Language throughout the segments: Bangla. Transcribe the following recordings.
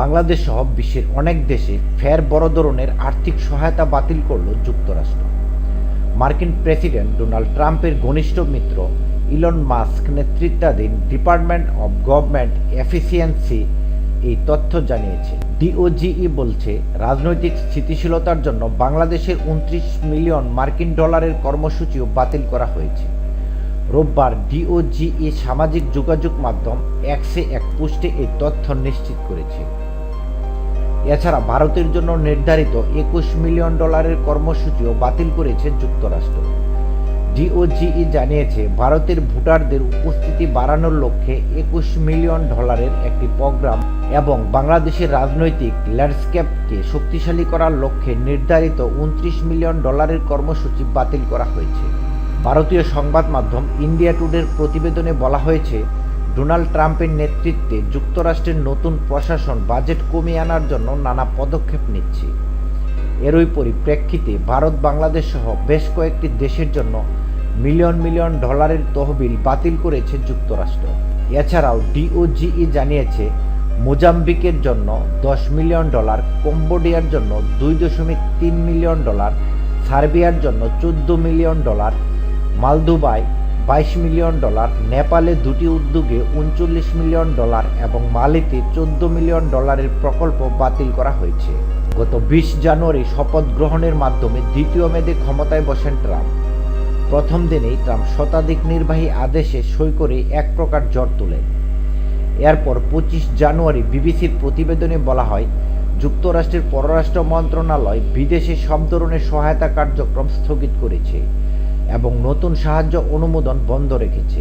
বাংলাদেশ সহ বিশ্বের অনেক দেশে ফের বড় ধরনের আর্থিক সহায়তা বাতিল করল যুক্তরাষ্ট্র। মার্কিন প্রেসিডেন্ট ডোনাল্ড ট্রাম্পের ঘনিষ্ঠ মিত্র ইলন মাস্ক নেতৃত্বাধীন ডিপার্টমেন্ট অব গভর্নমেন্ট এফিসিয়েন্সি এই তথ্য জানিয়েছে। ডিওজিই বলছে, রাজনৈতিক স্থিতিশীলতার জন্য বাংলাদেশের উনত্রিশ মিলিয়ন মার্কিন ডলারের কর্মসূচিও বাতিল করা হয়েছে। রোববার ডিওজিই সামাজিক যোগাযোগ মাধ্যম এক্সে এক পোস্টে এই তথ্য নিশ্চিত করেছে। এছাড়া ভারতের জন্য নির্ধারিত একুশ মিলিয়ন ডলারের কর্মসূচিও বাতিল করেছে যুক্তরাষ্ট্র। ডিওজিই জানিয়েছে, ভারতের ভোটারদের উপস্থিতি বাড়ানোর লক্ষ্যে একুশ মিলিয়ন ডলারের একটি প্রোগ্রাম এবং বাংলাদেশের রাজনৈতিক ল্যান্ডস্কেপকে শক্তিশালী করার লক্ষ্যে নির্ধারিত উনত্রিশ মিলিয়ন ডলারের কর্মসূচি বাতিল করা হয়েছে। ভারতীয় সংবাদ মাধ্যম ইন্ডিয়া টুডের প্রতিবেদনে বলা হয়েছে ডোনাল্ড ট্রাম্পের নেতৃত্বে যুক্তরাষ্ট্রের নতুন প্রশাসন বাজেট কমিয়ে আনার জন্য নানা পদক্ষেপ নিচ্ছে। এরই পরিপ্রেক্ষিতে ভারত, বাংলাদেশ সহ বেশ কয়েকটি দেশের জন্য মিলিয়ন মিলিয়ন ডলারের তহবিল বাতিল করেছে যুক্তরাষ্ট্র। এছাড়াও ডিওজিই জানিয়েছে, মোজাম্বিকের জন্য দশ মিলিয়ন ডলার, কম্বোডিয়ার জন্য দুই দশমিক তিন মিলিয়ন ডলার, সার্বিয়ার জন্য চোদ্দ মিলিয়ন ডলার, মালদুবাই বাইশ মিলিয়ন ডলার, নেপালে দুটি উদ্যোগে উনচল্লিশ মিলিয়ন ডলার এবং মালিতে চোদ্দ মিলিয়ন ডলারের প্রকল্প বাতিল করা হয়েছে। গত বিশ জানুয়ারি শপথ গ্রহণের মাধ্যমে দ্বিতীয় মেয়াদে ক্ষমতায় বসেন ট্রাম্প। প্রথম দিনেই ট্রাম্প শতাধিক নির্বাহী আদেশে সই করে এক প্রকার জ্বর তোলেন। এরপর পঁচিশ জানুয়ারি বিবিসির প্রতিবেদনে বলা হয়, যুক্তরাষ্ট্রের পররাষ্ট্র মন্ত্রণালয় বিদেশে সব ধরনের সহায়তা কার্যক্রম স্থগিত করেছে। এবং নতুন সাহায্য অনুমোদন বন্ধ রেখেছে।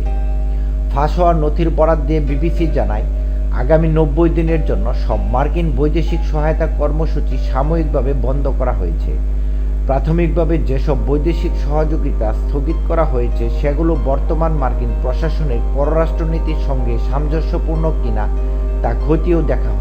ফাঁস হওয়া নথির বরাত দিয়ে বিবিসি জানায়, আগামী নব্বই দিনের জন্য সব মার্কিন বৈদেশিক সহায়তা কর্মসূচি সাময়িকভাবে বন্ধ করা হয়েছে। প্রাথমিকভাবে যেসব বৈদেশিক সহযোগিতা স্থগিত করা হয়েছে, সেগুলো বর্তমান মার্কিন প্রশাসনের পররাষ্ট্রনীতির সঙ্গে সামঞ্জস্যপূর্ণ কিনা তা খতিয়েও দেখা